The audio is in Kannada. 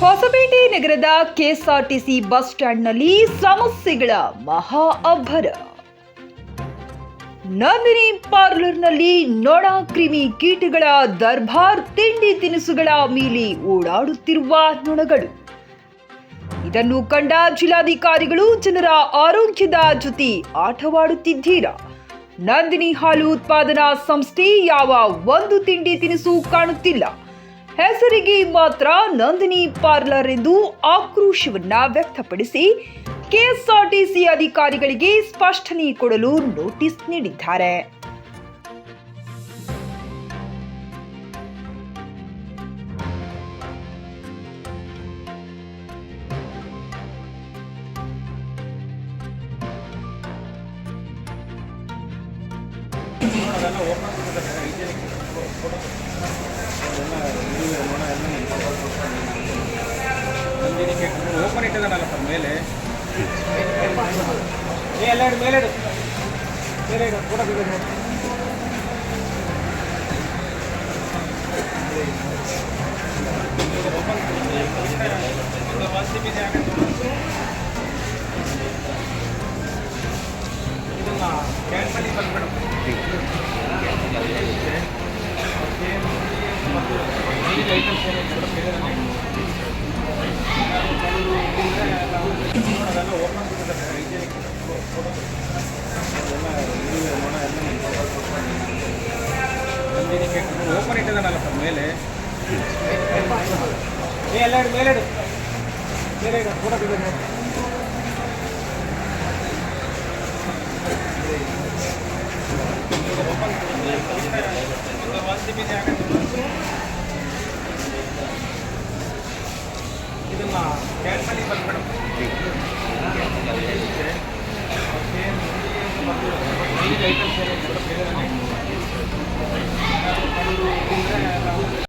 ಹೊಸಪೇಟೆ ನಗರದ ಕೆಎಸ್ಆರ್ಟಿಸಿ ಬಸ್ ಸ್ಟ್ಯಾಂಡ್ನಲ್ಲಿ ಸಮಸ್ಯೆಗಳ ಮಹಾ ಅಬ್ಬರ ನಂದಿನಿ ಪಾರ್ಲರ್ನಲ್ಲಿ ನೊಣ ಕ್ರಿಮಿ ಕೀಟಗಳ ದರ್ಬಾರ್ ತಿಂಡಿ ತಿನಿಸುಗಳ ಮೇಲೆ ಓಡಾಡುತ್ತಿರುವ ನೊಣಗಳು. ಇದನ್ನು ಕಂಡ ಜಿಲ್ಲಾಧಿಕಾರಿಗಳು ಜನರ ಆರೋಗ್ಯದ ಜೊತೆ ಆಟವಾಡುತ್ತಿದ್ದೀರಾ? ನಂದಿನಿ ಹಾಲು ಉತ್ಪಾದನಾ ಸಂಸ್ಥೆ ಯಾವ ಒಂದು ತಿಂಡಿ ತಿನಿಸು ಕಾಣುತ್ತಿಲ್ಲ. ಹೆಸರಿಗೆ ಮಾತ್ರ ನಂದಿನಿ ಪಾರ್ಲರ್ ಎಂದು ಆಕ್ರೋಶವನ್ನ ವ್ಯಕ್ತಪಡಿಸಿ ಕೆಎಸ್ಆರ್ಟಿಸಿ ಅಧಿಕಾರಿಗಳಿಗೆ ಸ್ಪಷ್ಟನೆ ಕೊಡಲು ನೋಟಿಸ್ ನೀಡಿದ್ದಾರೆ. ಓಪನ್ ಇಟ್ಟಿದ್ದಾನಲ್ಲ ಸರ್ ಮೇಲೆ. ಎಲ್ಲ ಇಡು, ಮೇಲೆ ಇಡು. ಮೇಲೆ ಇಡು ಫೋಟೋ ತೆಗೆದು. ಇದನ್ನ ಕ್ಯಾನ್ಸಲ್ ಬಂದ್ಬಿಡು ಐಟಮ್ಸ್ ಏನೇನು ಬೇರೆ ಓಪನ್ ಇಟ್ಟಿದ್ದಾನಲ್ಲ ಸರ್ ಮೇಲೆ ಏ ಎಲ್ಲ ಇಡು ಮೇಲೆ ಇಡು ಮೇಲೆ ಇಡು ಫೋಟೋ ತೆಗೆದು ಇದನ್ನ ಕ್ಯಾನ್ಸಲ್ ಬಂದ್ಬಿಡು ಐಟಮ್ಸ್ Gracias.